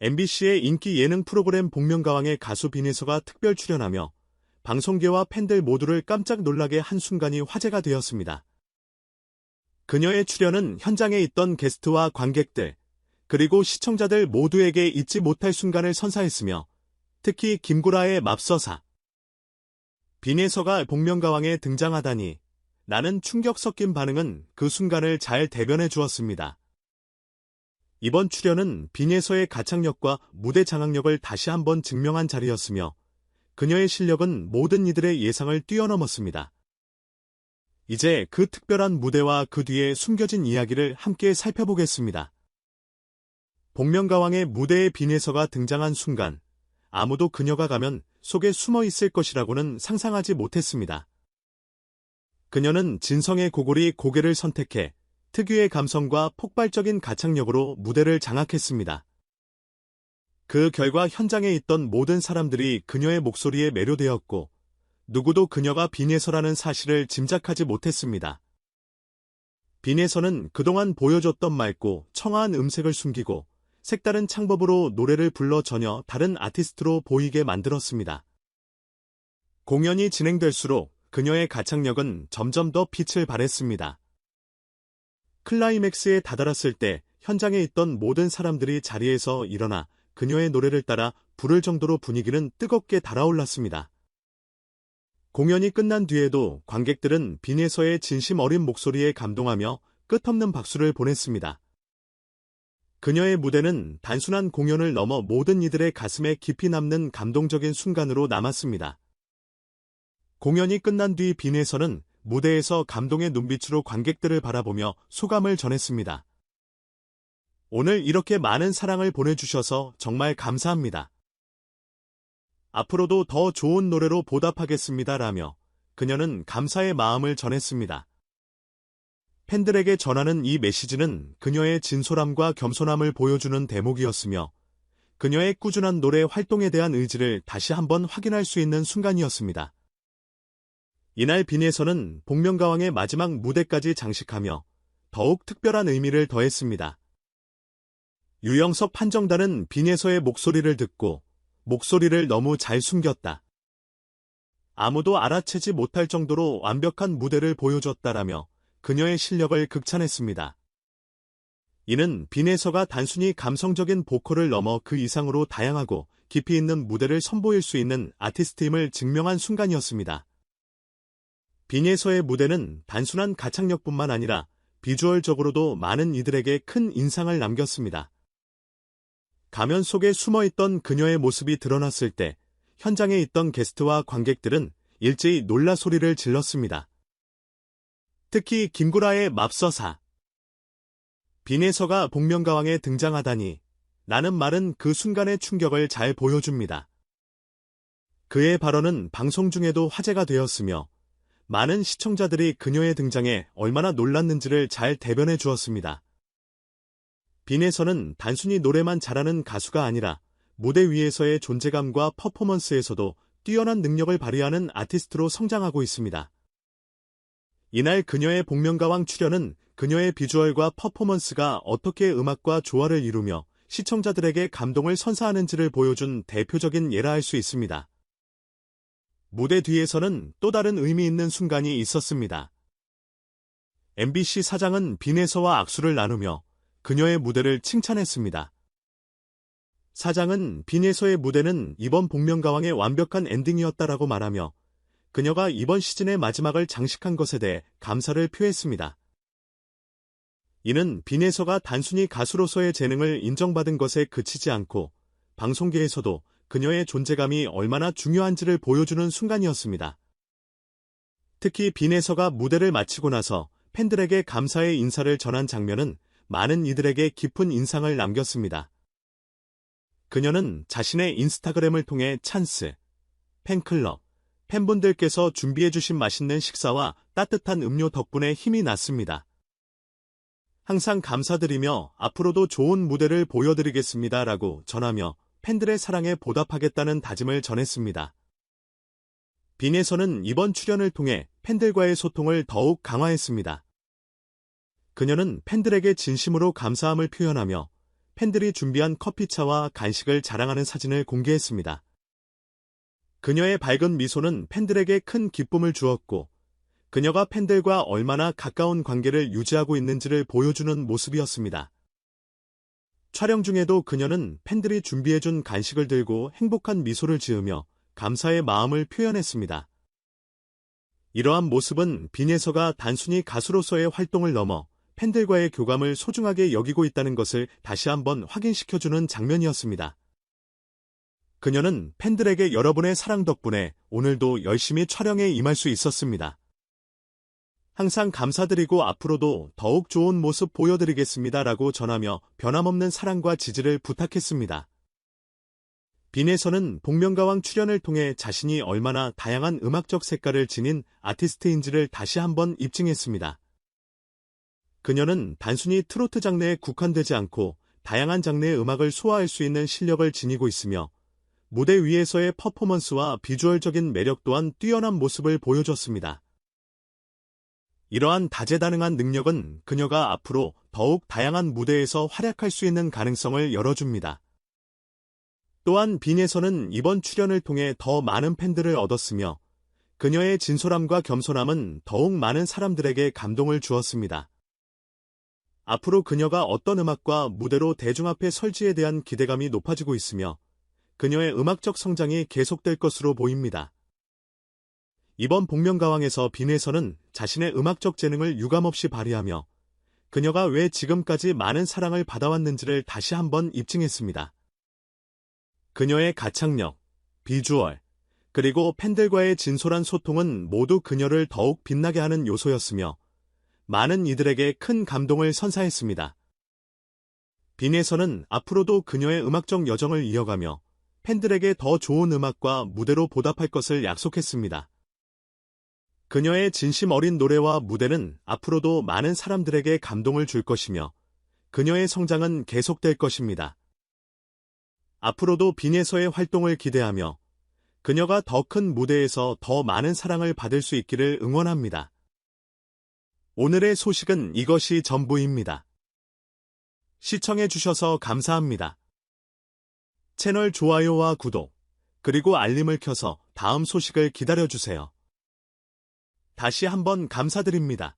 MBC의 인기 예능 프로그램 복면가왕의 가수 빈혜서가 특별 출연하며 방송계와 팬들 모두를 깜짝 놀라게 한 순간이 화제가 되었습니다. 그녀의 출연은 현장에 있던 게스트와 관객들, 그리고 시청자들 모두에게 잊지 못할 순간을 선사했으며 특히 김구라의 맙서사, 빈혜서가 복면가왕에 등장하다니 나는 충격 섞인 반응은 그 순간을 잘 대변해 주었습니다. 이번 출연은 빈혜서의 가창력과 무대 장악력을 다시 한번 증명한 자리였으며 그녀의 실력은 모든 이들의 예상을 뛰어넘었습니다. 이제 그 특별한 무대와 그 뒤에 숨겨진 이야기를 함께 살펴보겠습니다. 복면가왕의 무대에 빈혜서가 등장한 순간 아무도 그녀가 가면 속에 숨어 있을 것이라고는 상상하지 못했습니다. 그녀는 진성의 고골이 고개를 선택해 특유의 감성과 폭발적인 가창력으로 무대를 장악했습니다. 그 결과 현장에 있던 모든 사람들이 그녀의 목소리에 매료되었고 누구도 그녀가 빈혜서라는 사실을 짐작하지 못했습니다. 빈혜서는 그동안 보여줬던 맑고 청아한 음색을 숨기고 색다른 창법으로 노래를 불러 전혀 다른 아티스트로 보이게 만들었습니다. 공연이 진행될수록 그녀의 가창력은 점점 더 빛을 발했습니다. 클라이맥스에 다다랐을 때 현장에 있던 모든 사람들이 자리에서 일어나 그녀의 노래를 따라 부를 정도로 분위기는 뜨겁게 달아올랐습니다. 공연이 끝난 뒤에도 관객들은 빈에서의 진심 어린 목소리에 감동하며 끝없는 박수를 보냈습니다. 그녀의 무대는 단순한 공연을 넘어 모든 이들의 가슴에 깊이 남는 감동적인 순간으로 남았습니다. 공연이 끝난 뒤 빈에서는 무대에서 감동의 눈빛으로 관객들을 바라보며 소감을 전했습니다. 오늘 이렇게 많은 사랑을 보내주셔서 정말 감사합니다. 앞으로도 더 좋은 노래로 보답하겠습니다. 라며 그녀는 감사의 마음을 전했습니다. 팬들에게 전하는 이 메시지는 그녀의 진솔함과 겸손함을 보여주는 대목이었으며 그녀의 꾸준한 노래 활동에 대한 의지를 다시 한번 확인할 수 있는 순간이었습니다. 이날 빈에서는 복면가왕의 마지막 무대까지 장식하며 더욱 특별한 의미를 더했습니다. 유영석 판정단은 빈에서의 목소리를 듣고 목소리를 너무 잘 숨겼다. 아무도 알아채지 못할 정도로 완벽한 무대를 보여줬다라며 그녀의 실력을 극찬했습니다. 이는 빈에서가 단순히 감성적인 보컬을 넘어 그 이상으로 다양하고 깊이 있는 무대를 선보일 수 있는 아티스트임을 증명한 순간이었습니다. 빈예서의 무대는 단순한 가창력뿐만 아니라 비주얼적으로도 많은 이들에게 큰 인상을 남겼습니다. 가면 속에 숨어있던 그녀의 모습이 드러났을 때 현장에 있던 게스트와 관객들은 일제히 놀라 소리를 질렀습니다. 특히 김구라의 맙서사. 빈에서가 복면가왕에 등장하다니 라는 말은 그 순간의 충격을 잘 보여줍니다. 그의 발언은 방송 중에도 화제가 되었으며 많은 시청자들이 그녀의 등장에 얼마나 놀랐는지를 잘 대변해 주었습니다. 빈에서는 단순히 노래만 잘하는 가수가 아니라 무대 위에서의 존재감과 퍼포먼스에서도 뛰어난 능력을 발휘하는 아티스트로 성장하고 있습니다. 이날 그녀의 복면가왕 출연은 그녀의 비주얼과 퍼포먼스가 어떻게 음악과 조화를 이루며 시청자들에게 감동을 선사하는지를 보여준 대표적인 예라 할 수 있습니다. 무대 뒤에서는 또 다른 의미 있는 순간이 있었습니다. MBC 사장은 빈에서와 악수를 나누며 그녀의 무대를 칭찬했습니다. 사장은 빈에서의 무대는 이번 복면가왕의 완벽한 엔딩이었다라고 말하며 그녀가 이번 시즌의 마지막을 장식한 것에 대해 감사를 표했습니다. 이는 빈에서가 단순히 가수로서의 재능을 인정받은 것에 그치지 않고 방송계에서도 그녀의 존재감이 얼마나 중요한지를 보여주는 순간이었습니다. 특히 빈에서가 무대를 마치고 나서 팬들에게 감사의 인사를 전한 장면은 많은 이들에게 깊은 인상을 남겼습니다. 그녀는 자신의 인스타그램을 통해 찬스, 팬클럽, 팬분들께서 준비해주신 맛있는 식사와 따뜻한 음료 덕분에 힘이 났습니다. 항상 감사드리며 앞으로도 좋은 무대를 보여드리겠습니다. 라고 전하며 팬들의 사랑에 보답하겠다는 다짐을 전했습니다. 빈에서는 이번 출연을 통해 팬들과의 소통을 더욱 강화했습니다. 그녀는 팬들에게 진심으로 감사함을 표현하며 팬들이 준비한 커피차와 간식을 자랑하는 사진을 공개했습니다. 그녀의 밝은 미소는 팬들에게 큰 기쁨을 주었고, 그녀가 팬들과 얼마나 가까운 관계를 유지하고 있는지를 보여주는 모습이었습니다. 촬영 중에도 그녀는 팬들이 준비해준 간식을 들고 행복한 미소를 지으며 감사의 마음을 표현했습니다. 이러한 모습은 빈예서가 단순히 가수로서의 활동을 넘어 팬들과의 교감을 소중하게 여기고 있다는 것을 다시 한번 확인시켜주는 장면이었습니다. 그녀는 팬들에게 여러분의 사랑 덕분에 오늘도 열심히 촬영에 임할 수 있었습니다. 항상 감사드리고 앞으로도 더욱 좋은 모습 보여드리겠습니다. 라고 전하며 변함없는 사랑과 지지를 부탁했습니다. 빈에서는 복면가왕 출연을 통해 자신이 얼마나 다양한 음악적 색깔을 지닌 아티스트인지를 다시 한번 입증했습니다. 그녀는 단순히 트로트 장르에 국한되지 않고 다양한 장르의 음악을 소화할 수 있는 실력을 지니고 있으며 무대 위에서의 퍼포먼스와 비주얼적인 매력 또한 뛰어난 모습을 보여줬습니다. 이러한 다재다능한 능력은 그녀가 앞으로 더욱 다양한 무대에서 활약할 수 있는 가능성을 열어줍니다. 또한 빈에서는 이번 출연을 통해 더 많은 팬들을 얻었으며 그녀의 진솔함과 겸손함은 더욱 많은 사람들에게 감동을 주었습니다. 앞으로 그녀가 어떤 음악과 무대로 대중 앞에 설지에 대한 기대감이 높아지고 있으며 그녀의 음악적 성장이 계속될 것으로 보입니다. 이번 복면가왕에서 빈에서는 자신의 음악적 재능을 유감없이 발휘하며 그녀가 왜 지금까지 많은 사랑을 받아왔는지를 다시 한번 입증했습니다. 그녀의 가창력, 비주얼, 그리고 팬들과의 진솔한 소통은 모두 그녀를 더욱 빛나게 하는 요소였으며 많은 이들에게 큰 감동을 선사했습니다. 빈에서는 앞으로도 그녀의 음악적 여정을 이어가며 팬들에게 더 좋은 음악과 무대로 보답할 것을 약속했습니다. 그녀의 진심 어린 노래와 무대는 앞으로도 많은 사람들에게 감동을 줄 것이며 그녀의 성장은 계속될 것입니다. 앞으로도 빈에서의 활동을 기대하며 그녀가 더 큰 무대에서 더 많은 사랑을 받을 수 있기를 응원합니다. 오늘의 소식은 이것이 전부입니다. 시청해주셔서 감사합니다. 채널 좋아요와 구독, 그리고 알림을 켜서 다음 소식을 기다려주세요. 다시 한번 감사드립니다.